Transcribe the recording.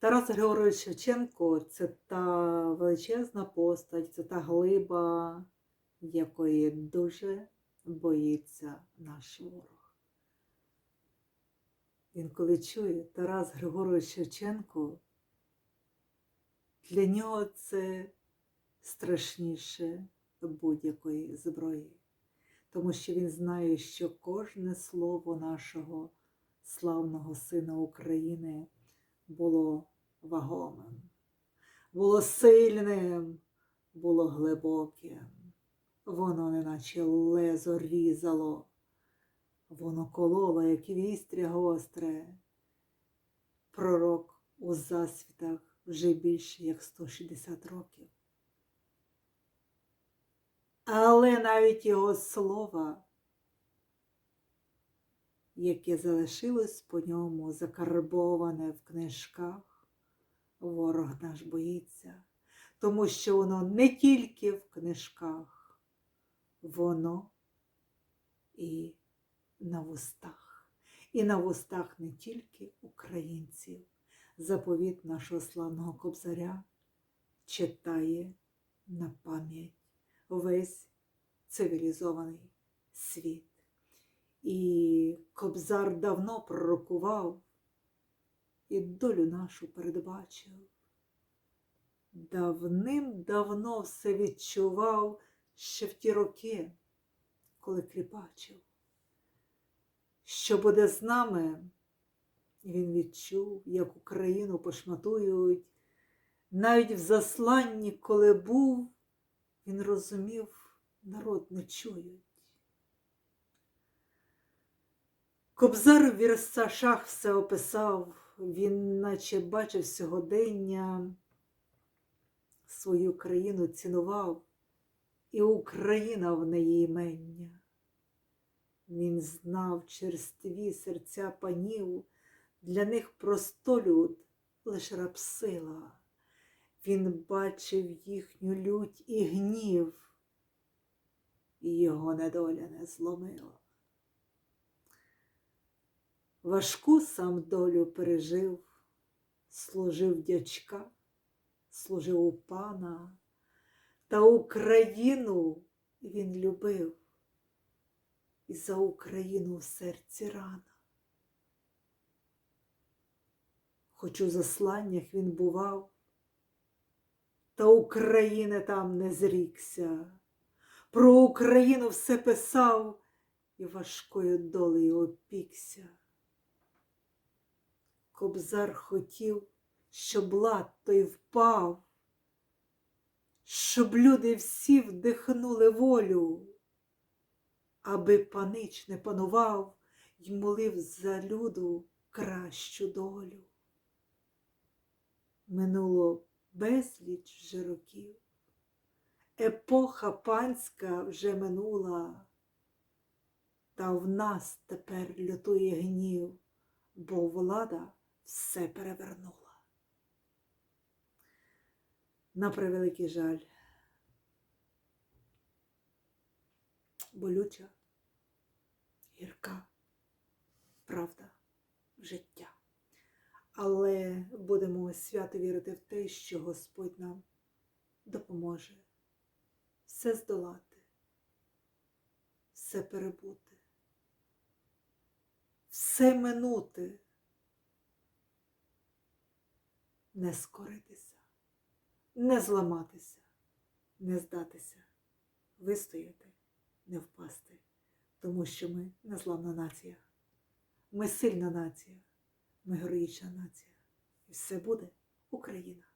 Тарас Григорович Шевченко це та величезна постать, це та глиба, якої дуже боїться наш ворог. Він коли чує Тарас Григорович Шевченко, для нього це страшніше будь-якої зброї, тому що він знає, що кожне слово нашого славного сина України було вагомим, було сильним, було глибоким. Воно неначе лезо різало, воно кололо, як вістря гостре. Пророк у засвітах вже більше як 160 років. Але навіть його слова, яке залишилось по ньому закарбоване в книжках, ворог наш боїться, тому що воно не тільки в книжках, воно і на вустах. І на вустах не тільки українців. Заповіт нашого славного кобзаря читає на пам'ять весь цивілізований світ. І Кобзар давно пророкував і долю нашу передбачив. Давним-давно все відчував ще в ті роки, коли кріпачив. Що буде з нами? Він відчув, як Україну пошматують. Навіть в засланні, коли був, він розумів, народ не чують. Кобзар в вірсашах все описав, він наче бачив сьогодення, свою країну цінував, і Україна в неї імення. Він знав черстві серця панів, для них простолюд лиш рабсила. Він бачив їхню лють і гнів, і його недоля не зломила. Важку сам долю пережив, служив дячка, служив у пана, та Україну він любив, і за Україну в серці рана. Хоч у засланнях він бував, та України там не зрікся, про Україну все писав і важкою долею опікся. Кобзар хотів, щоб лад той впав, щоб люди всі вдихнули волю, аби панич не панував й молив за люду кращу долю. Минуло безліч вже років, епоха панська вже минула, та в нас тепер лютує гнів, бо влада все перевернула. На превеликий жаль, болюча, гірка правда життя. Але будемо свято вірити в те, що Господь нам допоможе все здолати, все перебути, все минути не скоритися, не зламатися, не здатися, вистояти, не впасти, тому що ми незламна нація, ми сильна нація, ми героїчна нація. І все буде Україна.